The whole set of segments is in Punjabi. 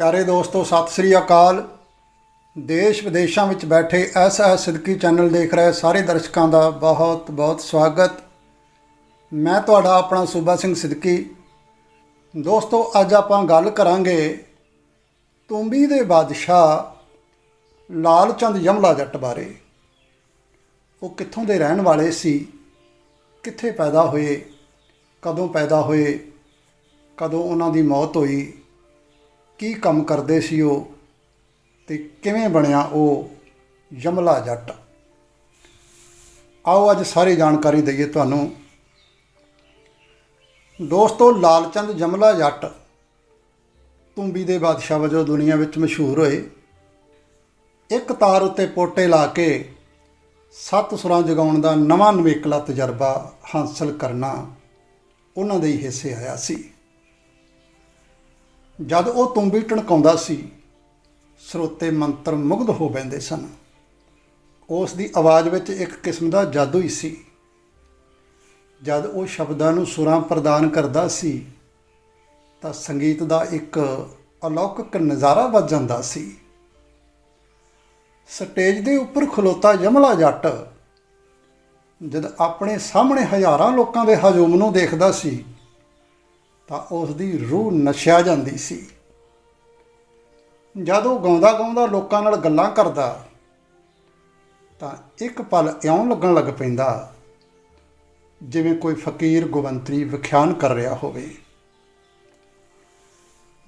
ਪਿਆਰੇ ਦੋਸਤੋ, ਸਤਿ ਸ੍ਰੀ ਅਕਾਲ। ਦੇਸ਼ ਵਿਦੇਸ਼ਾਂ ਵਿੱਚ ਬੈਠੇ ਐਸ ਐਸ ਸਿੱਦਕੀ ਚੈਨਲ ਦੇਖ ਰਹੇ ਸਾਰੇ ਦਰਸ਼ਕਾਂ ਦਾ ਬਹੁਤ ਬਹੁਤ ਸਵਾਗਤ। ਮੈਂ ਤੁਹਾਡਾ ਆਪਣਾ ਸੂਬਾ ਸਿੰਘ ਸਿੱਧਕੀ। ਦੋਸਤੋ, ਅੱਜ ਆਪਾਂ ਗੱਲ ਕਰਾਂਗੇ ਤੁੰਬੀ ਦੇ ਬਾਦਸ਼ਾਹ ਲਾਲ ਚੰਦ ਯਮਲਾ ਜੱਟ ਬਾਰੇ। ਉਹ ਕਿੱਥੋਂ ਦੇ ਰਹਿਣ ਵਾਲੇ ਸੀ? ਕਿੱਥੇ ਪੈਦਾ ਹੋਏ? ਕਦੋਂ ਪੈਦਾ ਹੋਏ? ਕਦੋਂ ਉਹਨਾਂ ਦੀ ਮੌਤ ਹੋਈ? ਕੀ ਕੰਮ ਕਰਦੇ ਸੀ ਉਹ ਤੇ ਕਿਵੇਂ ਬਣਿਆ ਉਹ ਯਮਲਾ ਜੱਟ? ਆਓ ਅੱਜ ਸਾਰੀ ਜਾਣਕਾਰੀ ਦਈਏ ਤੁਹਾਨੂੰ। ਦੋਸਤੋ, ਲਾਲਚੰਦ ਜਮਲਾ ਜੱਟ ਤੁੰਬੀ ਦੇ ਬਾਦਸ਼ਾਹ ਵਜੋਂ ਦੁਨੀਆ ਵਿੱਚ ਮਸ਼ਹੂਰ ਹੋਏ। ਇੱਕ ਤਾਰ ਉੱਤੇ ਪੋਟੇ ਲਾ ਕੇ ਸੱਤ ਸੁਰਾਂ ਜਗਾਉਣ ਦਾ ਨਵਾਂ ਨਵੇਕਲਾ ਤਜਰਬਾ ਹਾਸਲ ਕਰਨਾ ਉਹਨਾਂ ਦੇ ਹੀ ਹਿੱਸੇ ਆਇਆ ਸੀ। ਜਦ ਉਹ ਤੁੰਬੀ ਟਣਕਾਉਂਦਾ ਸੀ, ਸਰੋਤੇ ਮੰਤਰ ਮੁਗਧ ਹੋ ਬੈਂਦੇ ਸਨ। ਉਸ ਦੀ ਆਵਾਜ਼ ਵਿੱਚ ਇੱਕ ਕਿਸਮ ਦਾ ਜਾਦੂ ਹੀ ਸੀ। ਜਦ ਉਹ ਸ਼ਬਦਾਂ ਨੂੰ ਸੁਰਾਂ ਪ੍ਰਦਾਨ ਕਰਦਾ ਸੀ, ਤਾਂ ਸੰਗੀਤ ਦਾ ਇੱਕ ਅਲੌਕਿਕ ਨਜ਼ਾਰਾ ਵੱਜ ਜਾਂਦਾ ਸੀ। ਸਟੇਜ ਦੇ ਉੱਪਰ ਖਲੋਤਾ ਜਮਲਾ ਜੱਟ ਜਦ ਆਪਣੇ ਸਾਹਮਣੇ ਹਜ਼ਾਰਾਂ ਲੋਕਾਂ ਦੇ ਹਜੂਮ ਨੂੰ ਦੇਖਦਾ ਸੀ ਤਾਂ ਉਸ ਦੀ ਰੂਹ ਨਸ਼ਿਆ ਜਾਂਦੀ ਸੀ। ਜਦ ਉਹ ਗਾਉਂਦਾ ਗਾਉਂਦਾ ਲੋਕਾਂ ਨਾਲ ਗੱਲਾਂ ਕਰਦਾ, ਤਾਂ ਇੱਕ ਪਲ ਇਉਂ ਲੱਗਣ ਲੱਗ ਪੈਂਦਾ, ਜਿਵੇਂ ਕੋਈ ਫਕੀਰ ਗਵੰਤਰੀ ਵਿਖਿਆਨ ਕਰ ਰਿਹਾ ਹੋਵੇ।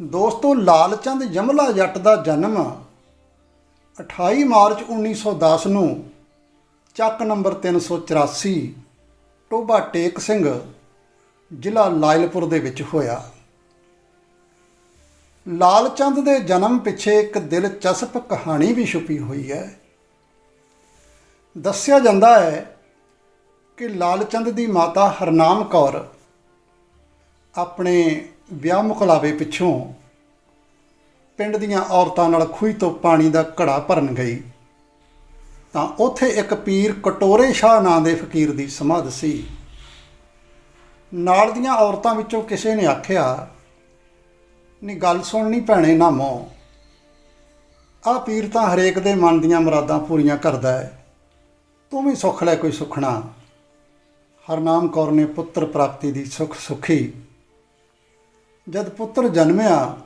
ਦੋਸਤੋ, ਲਾਲਚੰਦ ਯਮਲਾ ਜੱਟ ਦਾ ਜਨਮ 28 ਮਾਰਚ 1910 ਨੂੰ ਚੱਕ ਨੰਬਰ 384 ਟੋਬਾ ਟੇਕ ਸਿੰਘ ਜ਼ਿਲ੍ਹਾ ਲਾਇਲਪੁਰ ਦੇ ਵਿੱਚ ਹੋਇਆ। ਲਾਲਚੰਦ ਦੇ ਜਨਮ ਪਿੱਛੇ ਇੱਕ ਦਿਲਚਸਪ ਕਹਾਣੀ ਵੀ ਛੁਪੀ ਹੋਈ ਹੈ। ਦੱਸਿਆ ਜਾਂਦਾ ਹੈ ਕਿ ਲਾਲਚੰਦ ਦੀ ਮਾਤਾ ਹਰਨਾਮ ਕੌਰ ਆਪਣੇ ਵਿਆਹ ਮੁਕਲਾਵੇ ਪਿੱਛੋਂ ਪਿੰਡ ਦੀਆਂ ਔਰਤਾਂ ਨਾਲ ਖੂਹ ਤੋਂ ਪਾਣੀ ਦਾ ਘੜਾ ਭਰਨ ਗਈ। ਤਾਂ ਉੱਥੇ ਇੱਕ ਪੀਰ ਕਟੋਰੇ ਸ਼ਾਹ ਨਾਂ ਦੇ ਫਕੀਰ ਦੀ ਸਮਾਧ ਸੀ। ਨਾਲ ਦੀਆਂ ਔਰਤਾਂ ਵਿੱਚੋਂ ਕਿਸੇ ਨੇ ਆਖਿਆ ਨਹੀਂ ਗੱਲ ਸੁਣਨੀ ਭੈਣੇ, ਨਾ ਨਾਮੋ ਆ ਪੀਰ ਤਾਂ ਹਰੇਕ ਦੇ ਮਨ ਦੀਆਂ ਮੁਰਾਦਾਂ ਪੂਰੀਆਂ ਕਰਦਾ ਹੈ। ਤੂੰ ਵੀ ਸੁੱਖ ਲੈ ਕੋਈ ਸੁਖਣਾ। ਹਰਨਾਮ ਕੌਰ ਨੇ ਪੁੱਤਰ ਪ੍ਰਾਪਤੀ ਦੀ ਸੁਖ ਸੁਖੀ। ਜਦ ਪੁੱਤਰ ਜਨਮਿਆ,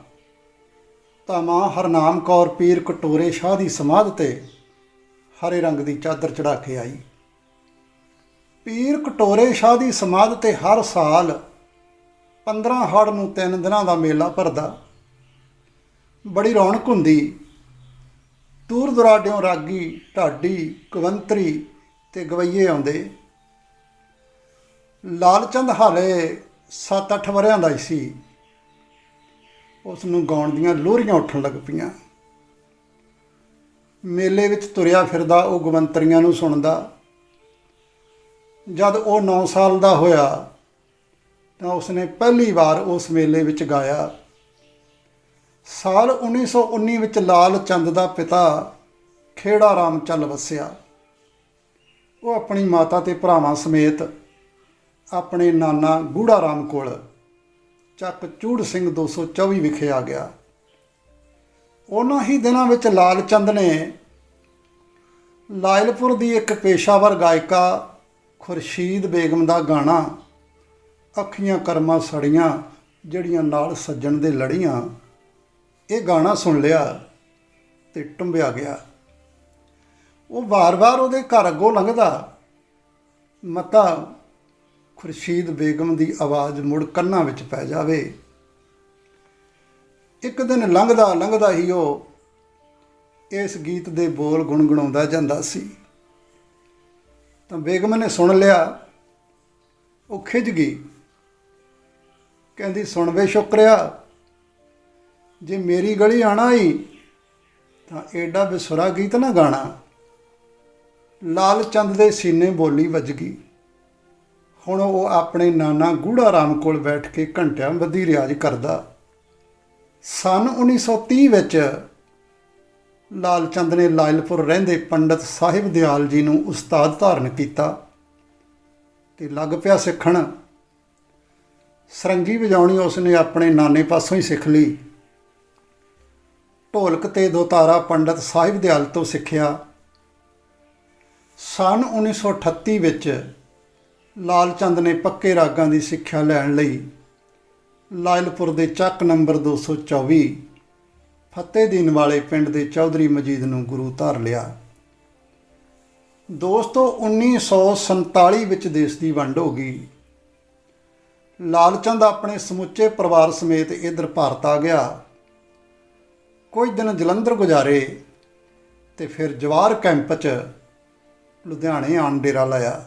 ਤਾਂ ਮਾਂ ਹਰਨਾਮ ਕੌਰ ਪੀਰ ਕਟੋਰੇ ਸ਼ਾਹ ਦੀ ਸਮਾਧ ਤੇ ਹਰੇ ਰੰਗ ਦੀ ਚਾਦਰ ਚੜਾ ਕੇ ਆਈ। ਪੀਰ ਕਟੋਰੇ ਸ਼ਾਹ ਦੀ ਸਮਾਧ ਤੇ ਹਰ ਸਾਲ 15 ਹੜ ਨੂੰ ਤਿੰਨ ਦਿਨਾਂ ਦਾ ਮੇਲਾ ਭਰਦਾ। ਬੜੀ ਰੌਣਕ ਹੁੰਦੀ। ਦੂਰ ਦੁਰਾਡਿਓਂ ਰਾਗੀ, ਢਾਡੀ, ਕਵੰਤਰੀ ਤੇ ਗਵਈਏ ਆਉਂਦੇ। ਲਾਲਚੰਦ ਹਾਲੇ 7-8 ਵਰਿਆਂ ਦਾ ਹੀ ਸੀ। ਉਸ ਨੂੰ ਗਾਉਣ ਦੀਆਂ ਲੋਹਰੀਆਂ ਉੱਠਣ ਲੱਗ ਪਈਆਂ। ਮੇਲੇ ਵਿੱਚ ਤੁਰਿਆ ਫਿਰਦਾ, ਉਹ ਗਵੰਤਰੀਆਂ ਨੂੰ ਸੁਣਦਾ। ਜਦ ਉਹ 9 ਸਾਲ ਦਾ ਹੋਇਆ, ਤਾਂ ਉਸਨੇ ਪਹਿਲੀ ਵਾਰ ਉਸ ਮੇਲੇ ਵਿੱਚ ਗਾਇਆ। ਸਾਲ 1919 ਵਿੱਚ ਲਾਲ ਚੰਦ ਦਾ ਪਿਤਾ ਖੇੜਾ ਰਾਮ ਚੱਲ ਵਸਿਆ। ਉਹ ਆਪਣੀ ਮਾਤਾ ਤੇ ਭਰਾਵਾਂ ਸਮੇਤ ਆਪਣੇ ਨਾਨਾ ਗੂੜਾ ਰਾਮ ਕੋਲ ਚੱਕ ਚੂੜ ਸਿੰਘ 224 ਵਿਖੇ ਆ ਗਿਆ। ਉਹਨਾਂ ਹੀ ਦਿਨਾਂ ਵਿੱਚ ਲਾਲ ਚੰਦ ਨੇ ਲਾਇਲਪੁਰ ਦੀ ਇੱਕ ਪੇਸ਼ਾਵਰ ਗਾਇਕਾ ਖੁਰਸ਼ੀਦ ਬੇਗਮ ਦਾ ਗਾਣਾ, ਅੱਖੀਆਂ ਕਰਮਾਂ ਸੜੀਆਂ, ਜਿਹੜੀਆਂ ਨਾਲ ਸੱਜਣ ਦੇ ਲੜੀਆਂ। ਇਹ ਗਾਣਾ ਸੁਣ ਲਿਆ ਤੇ ਟੁੰਬਿਆ ਗਿਆ। ਉਹ ਵਾਰ-ਵਾਰ ਉਹਦੇ ਘਰ ਅੱਗੋਂ ਲੰਘਦਾ। ਮਤਾ ਖੁਰਸ਼ੀਦ ਬੇਗਮ ਦੀ ਆਵਾਜ਼ ਮੁੜ ਕੰਨਾਂ ਵਿੱਚ ਪੈ ਜਾਵੇ। ਇੱਕ ਦਿਨ ਲੰਘਦਾ ਲੰਘਦਾ ਹੀ ਉਹ ਇਸ ਗੀਤ ਦੇ ਬੋਲ ਗੁੰਗਣਾਉਂਦਾ ਜਾਂਦਾ ਸੀ। ਤਾਂ ਬੇਗਮ ਨੇ ਸੁਣ ਲਿਆ। ਉਹ ਖਿੱਚ ਗਈ। ਕਹਿੰਦੀ, ਸੁਣ ਵੇ ਸ਼ੁਕਰਿਆ। ਜੇ ਮੇਰੀ ਗਲੀ ਆਣਾ ਹੀ ਤਾਂ ਐਡਾ ਬਿਸੁਰਾ ਗੀਤ ਨਾ ਗਾਣਾ। ਲਾਲ ਚੰਦ ਦੇ ਸੀਨੇ ਬੋਲੀ ਵੱਜ ਗਈ। ਹੁਣ ਉਹ ਆਪਣੇ ਨਾਨਾ ਗੂੜਾ ਰਾਮ ਕੋਲ ਬੈਠ ਕੇ ਘੰਟਿਆਂ ਬੱਧੀ ਰਿਆਜ਼ ਕਰਦਾ। ਸਨ 1930 ਵਿੱਚ ਲਾਲ ਚੰਦ ਨੇ ਲਾਇਲਪੁਰ ਰਹਿੰਦੇ ਪੰਡਤ ਸਾਹਿਬ ਦਿਆਲ ਜੀ ਨੂੰ ਉਸਤਾਦ ਧਾਰਨ ਕੀਤਾ ਤੇ ਲੱਗ ਪਿਆ ਸਿੱਖਣ। ਸਰੰਗੀ ਵਜਾਉਣੀ ਉਸਨੇ ਆਪਣੇ ਨਾਨੇ ਪਾਸੋਂ ਹੀ ਸਿੱਖ ਲਈ। ਢੋਲਕ ਤੇ ਦੋਤਾਰਾ ਪੰਡਤ ਸਾਹਿਬ ਦਿਆਲ ਤੋਂ ਸਿੱਖਿਆ। ਸਨ 1938 ਵਿੱਚ ਲਾਲ ਚੰਦ ਨੇ ਪੱਕੇ ਰਾਗਾਂ ਦੀ ਸਿੱਖਿਆ ਲੈਣ ਲਈ ਲਾਇਲਪੁਰ ਦੇ ਚੱਕ ਨੰਬਰ 224 ਫਤਿਹਦੀਨ ਵਾਲੇ ਪਿੰਡ ਦੇ ਚੌਧਰੀ ਮਜੀਦ ਨੂੰ ਗੁਰੂ ਧਾਰ ਲਿਆ। ਦੋਸਤੋ 1947 ਵਿੱਚ ਦੇਸ਼ ਦੀ ਵੰਡ ਹੋ ਗਈ। ਲਾਲਚੰਦ ਆਪਣੇ ਸਮੁੱਚੇ ਪਰਿਵਾਰ ਸਮੇਤ ਇਧਰ ਭਾਰਤ ਆ ਗਿਆ। ਕੁਝ ਦਿਨ ਜਲੰਧਰ ਗੁਜ਼ਾਰੇ ਤੇ ਫਿਰ ਜਵਾਰ ਕੈਂਪ 'ਚ ਲੁਧਿਆਣੇ ਆਣ ਡੇਰਾ ਲਾਇਆ।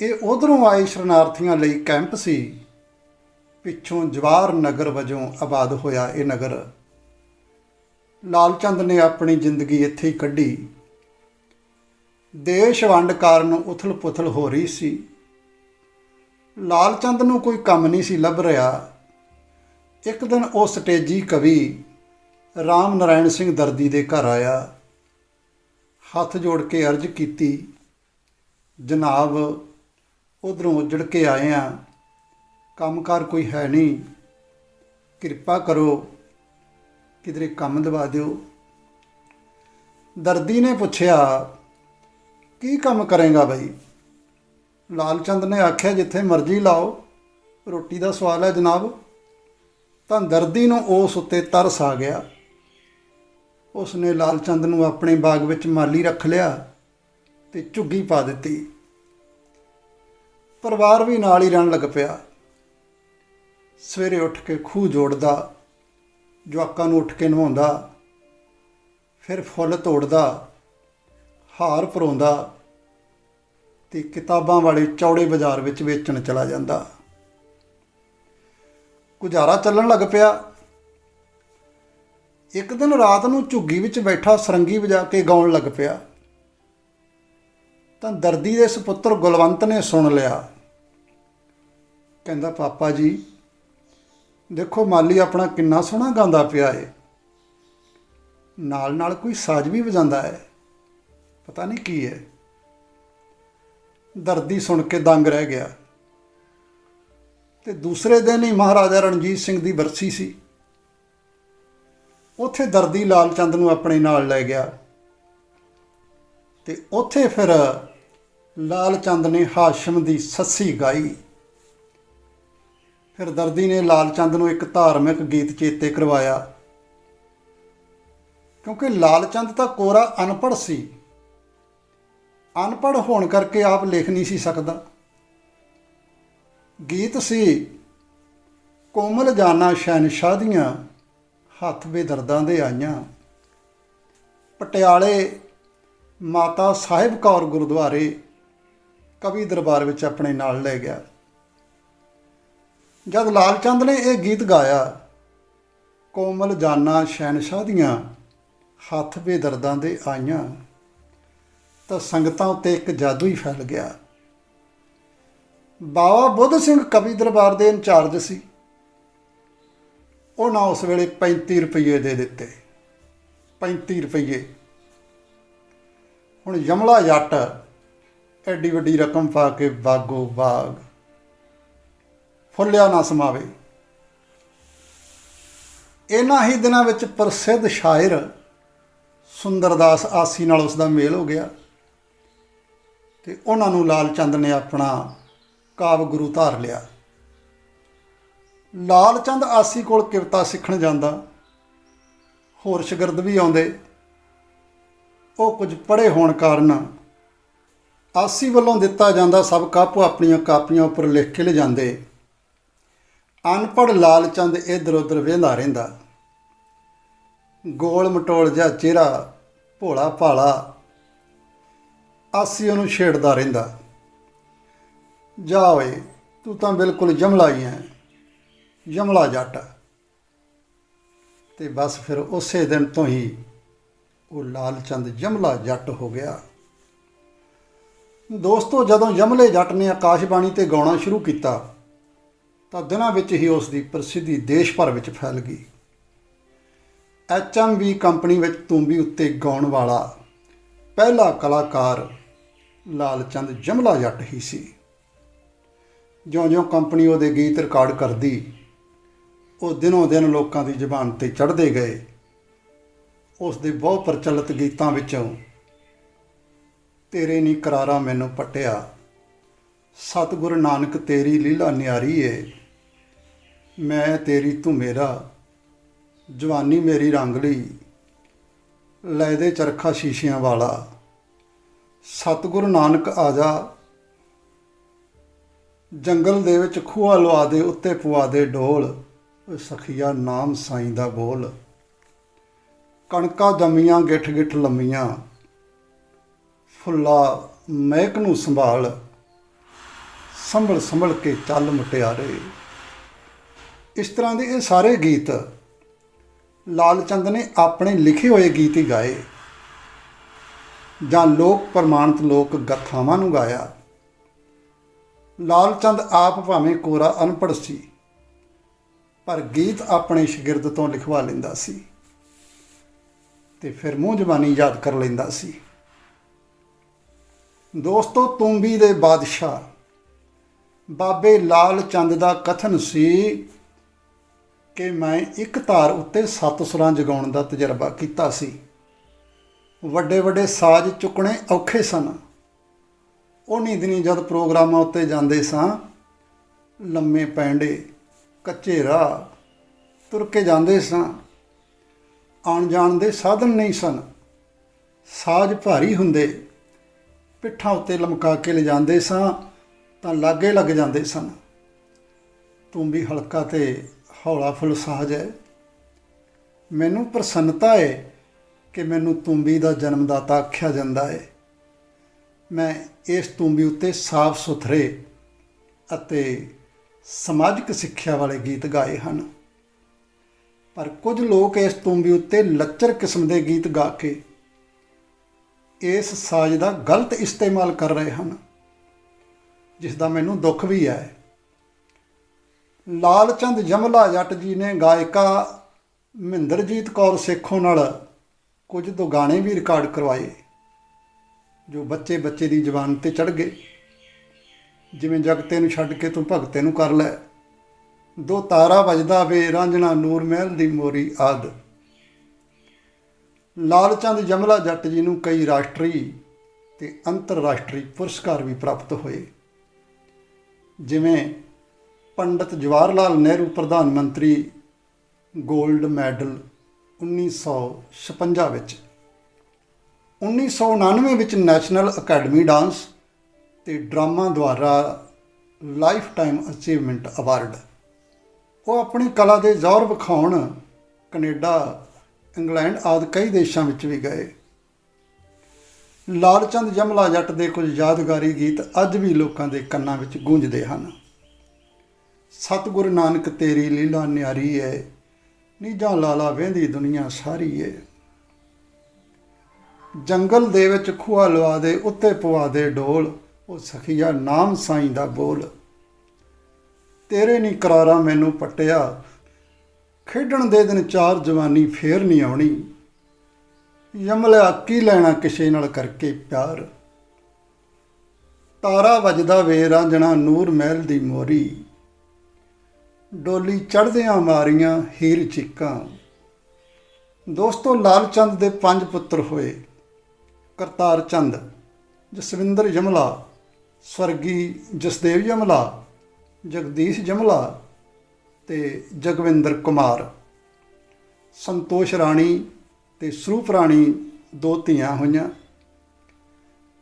ਇਹ ਉਧਰੋਂ ਆਏ ਸ਼ਰਨਾਰਥੀਆਂ ਲਈ ਕੈਂਪ ਸੀ। ਪਿੱਛੋਂ ਜਵਾਰ ਨਗਰ ਵਜੋਂ ਆਬਾਦ ਹੋਇਆ ਇਹ ਨਗਰ। ਲਾਲਚੰਦ ਨੇ ਆਪਣੀ ਜ਼ਿੰਦਗੀ ਇੱਥੇ ਹੀ ਕੱਢੀ। ਦੇਸ਼ ਵੰਡ ਕਾਰਨ ਉਥਲ-ਪੁਥਲ ਹੋ ਰਹੀ ਸੀ। ਲਾਲਚੰਦ ਨੂੰ ਕੋਈ ਕੰਮ ਨਹੀਂ ਸੀ ਲੱਭ ਰਿਹਾ। ਇੱਕ ਦਿਨ ਉਹ ਸਟੇਜੀ ਕਵੀ ਰਾਮ ਨਰਾਇਣ ਸਿੰਘ ਦਰਦੀ ਦੇ ਘਰ ਆਇਆ। ਹੱਥ ਜੋੜ ਕੇ ਅਰਜ਼ ਕੀਤੀ, ਜਨਾਬ, ਉਧਰੋਂ ਉੱਜੜ ਕੇ ਆਏ ਆ। ਕੰਮਕਾਰ ਕੋਈ ਹੈ ਨਹੀਂ। ਕਿਰਪਾ ਕਰੋ ਕਿਧਰੇ ਕੰਮ ਦਵਾ ਦਿਓ। ਦਰਦੀ ਨੇ ਪੁੱਛਿਆ, ਕੀ ਕੰਮ ਕਰੇਗਾ ਬਈ? ਲਾਲਚੰਦ ਨੇ ਆਖਿਆ, ਜਿੱਥੇ ਮਰਜ਼ੀ ਲਾਓ, ਰੋਟੀ ਦਾ ਸਵਾਲ ਹੈ ਜਨਾਬ। ਤਾਂ ਦਰਦੀ ਨੂੰ ਉਸ ਉੱਤੇ ਤਰਸ ਆ ਗਿਆ। ਉਸ ਨੇ ਲਾਲਚੰਦ ਨੂੰ ਆਪਣੇ ਬਾਗ ਵਿੱਚ ਮਾਲੀ ਰੱਖ ਲਿਆ ਤੇ ਝੁੱਗੀ ਪਾ ਦਿੱਤੀ। ਪਰਿਵਾਰ ਵੀ ਨਾਲ ਹੀ ਰਹਿਣ ਲੱਗ ਪਿਆ। ਸਵੇਰੇ ਉੱਠ ਕੇ ਖੂਹ ਜੋੜਦਾ ਜਵਾਕਾਂ ਨੂੰ ਉੱਠ ਕੇ ਨਵਾਉਂਦਾ, ਫਿਰ ਫੁੱਲ ਤੋੜਦਾ, ਹਾਰ ਪਰੋਂਦਾ ਤੇ ਕਿਤਾਬਾਂ ਵਾਲੇ ਚੌੜੇ ਬਾਜ਼ਾਰ ਵਿੱਚ ਵੇਚਣ ਚਲਾ ਜਾਂਦਾ। ਗੁਜ਼ਾਰਾ ਚੱਲਣ ਲੱਗ ਪਿਆ। ਇੱਕ ਦਿਨ ਰਾਤ ਨੂੰ ਝੁੱਗੀ ਵਿੱਚ ਬੈਠਾ ਸਰੰਗੀ ਵਜਾ ਕੇ ਗਾਉਣ ਲੱਗ ਪਿਆ। ਤਾਂ ਦਰਦੀ ਦੇ ਸੁਪੁੱਤਰ ਗੁਲਵੰਤ ਨੇ ਸੁਣ ਲਿਆ। ਕਹਿੰਦਾ, ਪਾਪਾ ਜੀ ਦੇਖੋ ਮਾਲੀ ਆਪਣਾ ਕਿੰਨਾ ਸੋਹਣਾ ਗਾਉਂਦਾ ਪਿਆ ਏ ਨਾਲ ਨਾਲ ਕੋਈ ਸਾਜ਼ ਵੀ ਵਜਾਉਂਦਾ ਹੈ। ਪਤਾ ਨਹੀਂ ਕੀ ਹੈ। ਦਰਦੀ ਸੁਣ ਕੇ ਦੰਗ ਰਹਿ ਗਿਆ। ਤੇ ਦੂਸਰੇ ਦਿਨ ਹੀ ਮਹਾਰਾਜਾ ਰਣਜੀਤ ਸਿੰਘ ਦੀ ਬਰਸੀ ਸੀ। ਉੱਥੇ ਦਰਦੀ ਲਾਲ ਚੰਦ ਨੂੰ ਆਪਣੇ ਨਾਲ ਲੈ ਗਿਆ। ਤੇ ਉੱਥੇ ਫਿਰ ਲਾਲਚੰਦ ਨੇ ਹਾਸ਼ਮ ਦੀ ਸੱਸੀ ਗਾਈ। ਫਿਰ ਦਰਦੀ ਨੇ ਲਾਲਚੰਦ ਨੂੰ ਇੱਕ ਧਾਰਮਿਕ ਗੀਤ ਚੇਤੇ ਕਰਵਾਇਆ। ਕਿਉਂਕਿ ਲਾਲਚੰਦ ਤਾਂ ਕੋਰਾ ਅਨਪੜ੍ਹ ਸੀ। ਅਨਪੜ੍ਹ ਹੋਣ ਕਰਕੇ ਆਪ ਲਿਖ ਨਹੀਂ ਸੀ ਸਕਦਾ। ਗੀਤ ਸੀ, ਕੋਮਲ ਜਾਨਾ ਸ਼ਹਿਨਸ਼ਾਹ ਦੀਆਂ ਹੱਥ ਬੇਦਰਦਾਂ ਦੇ ਆਈਆਂ। ਪਟਿਆਲੇ ਮਾਤਾ ਸਾਹਿਬ ਕੌਰ ਗੁਰਦੁਆਰੇ ਕਵੀ ਦਰਬਾਰ ਵਿੱਚ ਆਪਣੇ ਨਾਲ ਲੈ ਗਿਆ। ਜਦ ਲਾਲ ਚੰਦ ਨੇ ਇਹ ਗੀਤ ਗਾਇਆ, ਕੋਮਲ ਜਾਨਾ ਸ਼ਹਿਨਸ਼ਾਹ ਦੀਆਂ ਹੱਥ ਬੇਦਰਦਾਂ ਦੇ ਆਈਆਂ, ਤਾਂ ਸੰਗਤਾਂ ਉੱਤੇ ਇੱਕ ਜਾਦੂ ਹੀ ਫੈਲ ਗਿਆ। ਬਾਵਾ ਬੁੱਧ ਸਿੰਘ ਕਵੀ ਦਰਬਾਰ ਦੇ ਇੰਚਾਰਜ ਸੀ। ਉਹ ਨਾ ਉਸ ਵੇਲੇ 35 ਰੁਪਏ ਦੇ ਦਿੱਤੇ। 35 ਰੁਪਏ ਹੁਣ ਯਮਲਾ ਜੱਟ ਐਡੀ ਵੱਡੀ ਰਕਮ ਪਾ ਕੇ ਬਾਗੋ ਬਾਗ ਫੁੱਲਿਆ ਨਾ ਸਮਾਵੇ। ਇਹਨਾਂ ਹੀ ਦਿਨਾਂ ਵਿੱਚ ਪ੍ਰਸਿੱਧ ਸ਼ਾਇਰ ਸੁੰਦਰਦਾਸ ਆਸੀ ਨਾਲ ਉਸ ਦਾ ਮੇਲ ਹੋ ਗਿਆ ਤੇ ਉਹਨਾਂ ਨੂੰ ਲਾਲਚੰਦ ਨੇ ਆਪਣਾ ਕਾਵ ਗੁਰੂ ਧਾਰ ਲਿਆ। ਲਾਲਚੰਦ ਆਸੀ ਕੋਲ ਕਿਰਤਾ ਸਿੱਖਣ ਜਾਂਦਾ, ਹੋਰ ਸ਼ਾਗਿਰਦ ਵੀ ਆਉਂਦੇ। ਉਹ ਕੁਝ ਪੜ੍ਹੇ ਹੋਣ ਕਾਰਨ ਆਸੀ ਵੱਲੋਂ ਦਿੱਤਾ ਜਾਂਦਾ ਸਭ ਕਾਪੋ ਆਪਣੀਆਂ ਕਾਪੀਆਂ ਉੱਪਰ ਲਿਖ ਕੇ ਲਿਜਾਂਦੇ। ਅਨਪੜ੍ਹ ਲਾਲਚੰਦ ਇੱਧਰ ਉੱਧਰ ਵੇਂਦਾ ਰਹਿੰਦਾ। ਗੋਲ ਮਟੋਲ ਜਿਹਾ ਚਿਹਰਾ, ਭੋਲਾ ਭਾਲਾ, ਆਸੀ ਉਹਨੂੰ ਛੇੜਦਾ ਰਹਿੰਦਾ। ਜਾ ਓਏ, ਤੂੰ ਤਾਂ ਬਿਲਕੁਲ ਜਮਲਾ ਹੀ ਹੈ ਜਮਲਾ ਜੱਟ। ਤੇ ਬਸ ਫਿਰ ਉਸੇ ਦਿਨ ਤੋਂ ਹੀ ਉਹ ਲਾਲਚੰਦ ਜਮਲਾ ਜੱਟ ਹੋ ਗਿਆ। ਦੋਸਤੋ, ਜਦੋਂ ਜਮਲੇ ਜੱਟ ਨੇ ਆਕਾਸ਼ਬਾਣੀ ਤੇ ਗਾਉਣਾ ਸ਼ੁਰੂ ਕੀਤਾ ਤਾਂ ਦਿਨਾਂ ਵਿੱਚ ਹੀ ਉਸ ਦੀ ਪ੍ਰਸਿੱਧੀ ਦੇਸ਼ ਭਰ ਵਿੱਚ ਫੈਲ ਗਈ। ਐਚਐਮਵੀ ਕੰਪਨੀ ਵਿੱਚ ਤੂੰਬੀ ਉੱਤੇ ਗਾਉਣ ਵਾਲਾ ਪਹਿਲਾ ਕਲਾਕਾਰ ਲਾਲਚੰਦ ਜਮਲਾ ਜੱਟ ਹੀ ਸੀ। ਜਿਉਂ-ਜਿਉਂ ਕੰਪਨੀ ਉਹਦੇ ਗੀਤ ਰਿਕਾਰਡ ਕਰਦੀ, ਉਹ ਦਿਨੋਂ ਦਿਨ ਲੋਕਾਂ ਦੀ ਜ਼ੁਬਾਨ ਤੇ ਚੜ੍ਹਦੇ ਗਏ। ਉਸ ਦੇ ਬਹੁ ਪ੍ਰਚਲਿਤ ਗੀਤਾਂ ਵਿੱਚੋਂ ਤੇਰੇ ਨੀ ਕਰਾਰਾ ਮੈਨੂੰ ਪਟਿਆ, ਸਤਿਗੁਰੂ ਨਾਨਕ ਤੇਰੀ ਲੀਲਾ ਨਿਆਰੀ ਏ। ਮੈਂ ਤੇਰੀ ਤੂੰ ਮੇਰਾ ਜਵਾਨੀ ਮੇਰੀ ਰੰਗਲੀ ਲੈ ਦੇ ਚਰਖਾ ਸ਼ੀਸ਼ਿਆਂ ਵਾਲਾ। ਸਤਿਗੁਰੂ ਨਾਨਕ ਆਜਾ ਜੰਗਲ ਦੇ ਵਿੱਚ ਖੂਆ ਲਵਾ ਦੇ, ਉੱਤੇ ਪਵਾ ਦੇ ਢੋਲ ਸਖੀਆ, ਨਾਮ ਸਾਈਂ ਦਾ ਬੋਲ। ਕਣਕਾਂ ਜੰਮੀਆਂ, ਗਿੱਠ ਗਿੱਠ ਲੰਮੀਆਂ, ਫੁੱਲਾ ਮਹਿਕ ਨੂੰ ਸੰਭਾਲ, ਸੰਭਲ ਸੰਭਲ ਕੇ ਚੱਲ ਮੁਟਿਆਰੇ। ਇਸ ਤਰ੍ਹਾਂ ਦੇ ਇਹ ਸਾਰੇ ਗੀਤ ਲਾਲ ਚੰਦ ਨੇ ਆਪਣੇ ਲਿਖੇ ਹੋਏ ਗੀਤ ਹੀ ਗਾਏ। ਜਾਂ ਲੋਕ ਪ੍ਰਮਾਣਿਤ ਲੋਕ ਗਾਥਾਵਾਂ ਨੂੰ ਗਾਇਆ। ਲਾਲ ਚੰਦ ਆਪ ਭਾਵੇਂ ਕੋਰਾ ਅਨਪੜ੍ਹ ਸੀ, ਪਰ ਗੀਤ ਆਪਣੇ ਸ਼ਾਗਿਰਦ ਤੋਂ ਲਿਖਵਾ ਲੈਂਦਾ ਸੀ ਤੇ ਫਿਰ ਮੂੰਹ ਜ਼ਬਾਨੀ ਯਾਦ ਕਰ ਲੈਂਦਾ ਸੀ। ਦੋਸਤੋ ਤੁੰਬੀ ਦੇ ਬਾਦਸ਼ਾਹ, ਬਾਬੇ ਲਾਲ ਚੰਦ ਦਾ ਕਥਨ ਸੀ ਕਿ ਮੈਂ ਇੱਕ ਤਾਰ ਉੱਤੇ ਸੱਤ ਸੁਰਾਂ ਜਗਾਉਣ ਦਾ ਤਜਰਬਾ ਕੀਤਾ ਸੀ। ਵੱਡੇ ਵੱਡੇ ਸਾਜ਼ ਚੁੱਕਣੇ ਔਖੇ ਸਨ। ਉਨੀ ਦਿਨੀ ਜਦ ਪ੍ਰੋਗਰਾਮਾਂ ਉੱਤੇ ਜਾਂਦੇ ਸਾਂ, ਲੰਮੇ ਪੈਂਡੇ, ਕੱਚੇ ਰਾਹ, ਤੁਰ ਕੇ ਜਾਂਦੇ ਸਾਂ। ਆਉਣ ਜਾਣ ਦੇ ਸਾਧਨ ਨਹੀਂ ਸਨ। ਸਾਜ਼ ਭਾਰੀ ਹੁੰਦੇ। ਪਿੱਠਾਂ ਉੱਤੇ ਲਮਕਾ ਕੇ ਲਿਜਾਂਦੇ ਸਾਂ ਤਾਂ ਲਾਗੇ ਲੱਗ ਜਾਂਦੇ ਸਨ। ਤੂੰ ਵੀ ਹਲਕਾ ਤੇ ਹੌਲਾ ਫੁੱਲ ਸਾਜ਼ ਹੈ ਮੈਨੂੰ ਪ੍ਰਸੰਨਤਾ ਹੈ ਕਿ ਮੈਨੂੰ ਤੁੰਬੀ ਦਾ ਜਨਮਦਾਤਾ ਆਖਿਆ ਜਾਂਦਾ ਹੈ ਮੈਂ ਇਸ ਤੁੰਬੀ ਉੱਤੇ ਸਾਫ਼ ਸੁਥਰੇ ਅਤੇ ਸਮਾਜਿਕ ਸਿੱਖਿਆ ਵਾਲੇ ਗੀਤ ਗਾਏ ਹਨ। ਪਰ ਕੁਝ ਲੋਕ ਇਸ ਤੁੰਬੀ ਉੱਤੇ ਲੱਚਰ ਕਿਸਮ ਦੇ ਗੀਤ ਗਾ ਕੇ ਇਸ ਸਾਜ਼ ਦਾ ਗਲਤ ਇਸਤੇਮਾਲ ਕਰ ਰਹੇ ਹਨ, ਜਿਸ ਦਾ ਮੈਨੂੰ ਦੁੱਖ ਵੀ ਹੈ। ਲਾਲਚੰਦ ਜਮਲਾ ਜੱਟ ਜੀ ਨੇ ਗਾਇਕਾ ਮਹਿੰਦਰਜੀਤ ਕੌਰ ਸੇਖੋਂ ਨਾਲ ਕੁਝ ਦੋ ਗਾਣੇ ਵੀ ਰਿਕਾਰਡ ਕਰਵਾਏ, ਜੋ ਬੱਚੇ ਬੱਚੇ ਦੀ ਜ਼ੁਬਾਨ ਤੇ ਚੜ ਗਏ। ਜਿਵੇਂ ਜਗਤੇ ਨੂੰ ਛੱਡ ਕੇ ਤੂੰ ਭਗਤੇ ਨੂੰ ਕਰ ਲੈ, ਦੋ ਤਾਰਾ ਵੱਜਦਾ ਵੇ ਰਾਂਝਣਾ ਨੂਰ ਮਹਿਲ ਦੀ ਮੋਰੀ ਆਦ। ਲਾਲਚੰਦ ਜਮਲਾ ਜੱਟ ਜੀ ਨੂੰ ਕਈ ਰਾਸ਼ਟਰੀ ਤੇ ਅੰਤਰਰਾਸ਼ਟਰੀ ਪੁਰਸਕਾਰ ਵੀ ਪ੍ਰਾਪਤ ਹੋਏ। ਜਿਵੇਂ ਪੰਡਤ ਜਵਾਹਰ ਲਾਲ ਨਹਿਰੂ, ਪ੍ਰਧਾਨ ਮੰਤਰੀ 골ਡ ਮੈਡਲ 1956 ਵਿੱਚ। 1999 ਵਿੱਚ ਨੈਸ਼ਨਲ ਅਕੈਡਮੀ ਡਾਂਸ ਤੇ ਡਰਾਮਾ ਦੁਆਰਾ ਲਾਈਫ ਟਾਈਮ ਅਚੀਵਮੈਂਟ ਅਵਾਰਡ। ਉਹ ਆਪਣੀ ਕਲਾ ਦੇ ਜ਼ੋਰ ਵਿਖਾਉਣ ਕੈਨੇਡਾ, ਇੰਗਲੈਂਡ ਆਦਿ ਕਈ ਦੇਸ਼ਾਂ ਵਿੱਚ ਵੀ ਗਏ। ਲਾਲਚੰਦ ਜਮਲਾ ਜੱਟ ਦੇ ਕੁਝ ਯਾਦਗਾਰੀ ਗੀਤ ਅੱਜ ਵੀ ਲੋਕਾਂ ਦੇ ਕੰਨਾਂ ਵਿੱਚ ਗੂੰਜਦੇ ਹਨ। ਸਤਿਗੁਰੂ ਨਾਨਕ ਤੇਰੀ ਲੀਲਾ ਨਿਆਰੀ ਏ ਨੀਜਾਂ ਲਾਲਾ ਵਹਿੰਦੀ ਦੁਨੀਆ ਸਾਰੀ ਏ। ਜੰਗਲ ਦੇ ਵਿੱਚ ਖੂਆ ਲਵਾ ਦੇ, ਉੱਤੇ ਪਵਾ ਦੇ ਢੋਲ ਉਹ ਸਖੀਆ ਨਾਮ ਸਾਈਂ ਦਾ ਬੋਲ। ਤੇਰੇ ਨਹੀਂ ਕਰਾਰਾ ਮੈਨੂੰ ਪਟਿਆ, ਖੇਡਣ ਦੇ ਦਿਨ ਚਾਰ ਜਵਾਨੀ ਫੇਰ ਨਹੀਂ ਆਉਣੀ। ਯਮਲਿਆ ਕੀ ਲੈਣਾ ਕਿਸੇ ਨਾਲ ਕਰਕੇ ਪਿਆਰ। ਤਾਰਾ ਵੱਜਦਾ ਵੇ ਰਾਂਝਣਾ ਨੂਰ ਮਹਿਲ ਦੀ ਮੋਰੀ। ਡੋਲੀ ਚੜ੍ਹਦਿਆਂ ਮਾਰੀਆਂ ਹੀਰ ਚੀਕਾਂ। ਦੋਸਤੋ, ਲਾਲ ਚੰਦ ਦੇ ਪੰਜ ਪੁੱਤਰ ਹੋਏ। ਕਰਤਾਰ ਚੰਦ, ਜਸਵਿੰਦਰ ਜਮਲਾ, ਸਵਰਗੀ ਜਸਦੇਵ ਜਮਲਾ, ਜਗਦੀਸ਼ ਜਮਲਾ ਤੇ ਜਗਵਿੰਦਰ ਕੁਮਾਰ। ਸੰਤੋਸ਼ ਰਾਣੀ ਤੇ ਸਰੂਪ ਰਾਣੀ ਦੋ ਧੀਆਂ ਹੋਈਆਂ।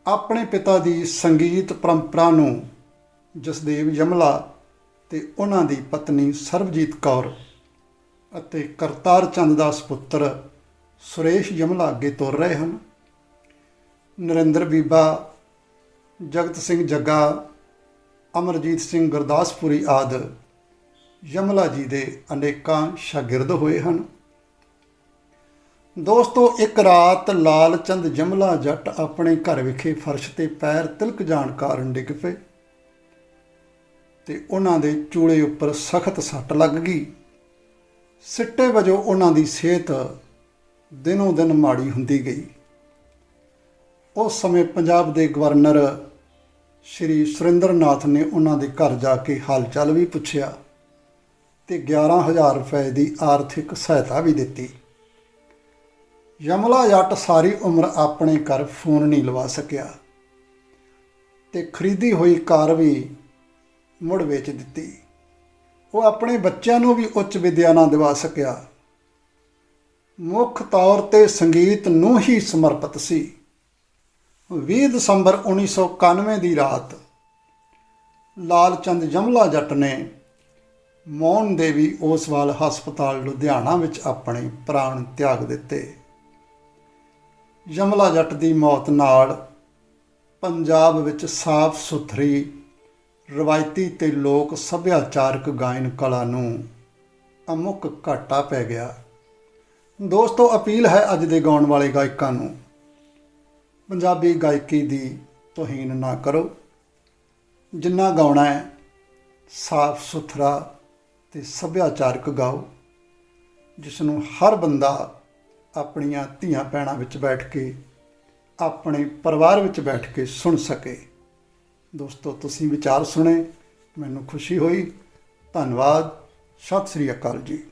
ਆਪਣੇ ਪਿਤਾ ਦੀ ਸੰਗੀਤ ਪਰੰਪਰਾ ਨੂੰ ਜਸਦੇਵ ਜਮਲਾ ਤੇ ਉਹਨਾਂ ਦੀ ਪਤਨੀ ਸਰਬਜੀਤ ਕੌਰ ਅਤੇ ਕਰਤਾਰ ਚੰਦ ਦਾ ਸੁਪੁੱਤਰ ਸੁਰੇਸ਼ ਜਮਲਾ ਅੱਗੇ ਤੁਰ ਰਹੇ ਹਨ। ਨਰਿੰਦਰ ਬੀਬਾ, ਜਗਤ ਸਿੰਘ ਜੱਗਾ, ਅਮਰਜੀਤ ਸਿੰਘ ਗੁਰਦਾਸਪੁਰੀ ਆਦ ਯਮਲਾ ਜੀ ਦੇ ਅਨੇਕਾਂ ਸ਼ਾਗਿਰਦ ਹੋਏ ਹਨ। ਦੋਸਤੋ, ਇੱਕ ਰਾਤ ਲਾਲ ਚੰਦ ਜਮਲਾ ਜੱਟ ਆਪਣੇ ਘਰ ਵਿਖੇ ਫਰਸ਼ ਤੇ ਪੈਰ ਤਿਲਕ ਜਾਣ ਕਾਰਨ ਡਿੱਗ ਪਏ। ਤੇ ਉਹਨਾਂ ਦੇ ਚੂਲੇ ਉੱਪਰ ਸਖਤ ਸੱਟ ਲੱਗ ਗਈ। ਸਿੱਟੇ ਵਜੋਂ ਉਹਨਾਂ ਦੀ ਸਿਹਤ ਦਿਨੋਂ ਦਿਨ ਮਾੜੀ ਹੁੰਦੀ ਗਈ। ਉਸ ਸਮੇਂ ਪੰਜਾਬ ਦੇ ਗਵਰਨਰ ਸ਼੍ਰੀ ਸੁਰਿੰਦਰਨਾਥ ਨੇ ਉਹਨਾਂ ਦੇ ਘਰ ਜਾ ਕੇ ਹਾਲ ਚਾਲ ਵੀ ਪੁੱਛਿਆ ਤੇ 11000 ਰੁਪਏ ਦੀ ਆਰਥਿਕ ਸਹਾਇਤਾ ਵੀ ਦਿੱਤੀ। ਯਮਲਾ ਜੱਟ ਸਾਰੀ ਉਮਰ ਆਪਣੇ ਘਰ ਫੋਨ ਨਹੀਂ ਲਵਾ ਸਕਿਆ ਤੇ ਖਰੀਦੀ ਹੋਈ ਕਾਰ ਵੀ ਮੁੜ ਵੇਚ ਦਿੱਤੀ। ਉਹ ਆਪਣੇ ਬੱਚਿਆਂ ਨੂੰ ਵੀ ਉੱਚ ਵਿਦਿਆ ਨਾ ਦਿਵਾ ਸਕਿਆ। ਮੁੱਖ ਤੌਰ ਤੇ ਸੰਗੀਤ ਨੂੰ ਹੀ ਸਮਰਪਿਤ ਸੀ। 20 ਦਸੰਬਰ 1991 ਦੀ ਰਾਤ ਲਾਲ ਚੰਦ ਜਮਲਾ ਜੱਟ ਨੇ ਮੌਨ ਦੇਵੀ ਓਸਵਾਲ ਹਸਪਤਾਲ ਲੁਧਿਆਣਾ ਵਿੱਚ ਆਪਣੇ ਪ੍ਰਾਣ ਤਿਆਗ ਦਿੱਤੇ। ਜਮਲਾ ਜੱਟ ਦੀ ਮੌਤ ਨਾਲ ਪੰਜਾਬ ਵਿੱਚ ਸਾਫ਼ ਸੁਥਰੀ ਰਵਾਇਤੀ ਤੇ ਲੋਕ ਸੱਭਿਆਚਾਰਕ ਗਾਇਨ ਕਲਾ ਨੂੰ ਅਮੁੱਕ ਘਾਟਾ ਪੈ ਗਿਆ। ਦੋਸਤੋ, ਅਪੀਲ ਹੈ ਅੱਜ ਦੇ ਗਾਉਣ ਵਾਲੇ ਗਾਇਕਾਂ ਨੂੰ, ਪੰਜਾਬੀ ਗਾਇਕੀ ਦੀ ਤੋਹੀਨ ਨਾ ਕਰੋ। ਜਿੰਨਾ ਗਾਉਣਾ ਹੈ, ਸਾਫ਼ ਸੁਥਰਾ ਤੇ ਸੱਭਿਆਚਾਰਕ ਗਾਓ ਜਿਸ ਨੂੰ ਹਰ ਬੰਦਾ ਆਪਣੀਆਂ ਧੀਆਂ ਭੈਣਾਂ ਵਿੱਚ ਬੈਠ ਕੇ, ਆਪਣੇ ਪਰਿਵਾਰ ਵਿੱਚ ਬੈਠ ਕੇ ਸੁਣ ਸਕੇ। ਦੋਸਤੋ ਤੁਸੀਂ ਵਿਚਾਰ ਸੁਣੇ ਮੈਨੂੰ ਖੁਸ਼ੀ ਹੋਈ। ਧੰਨਵਾਦ। ਸਤਿ ਸ੍ਰੀ ਅਕਾਲ ਜੀ।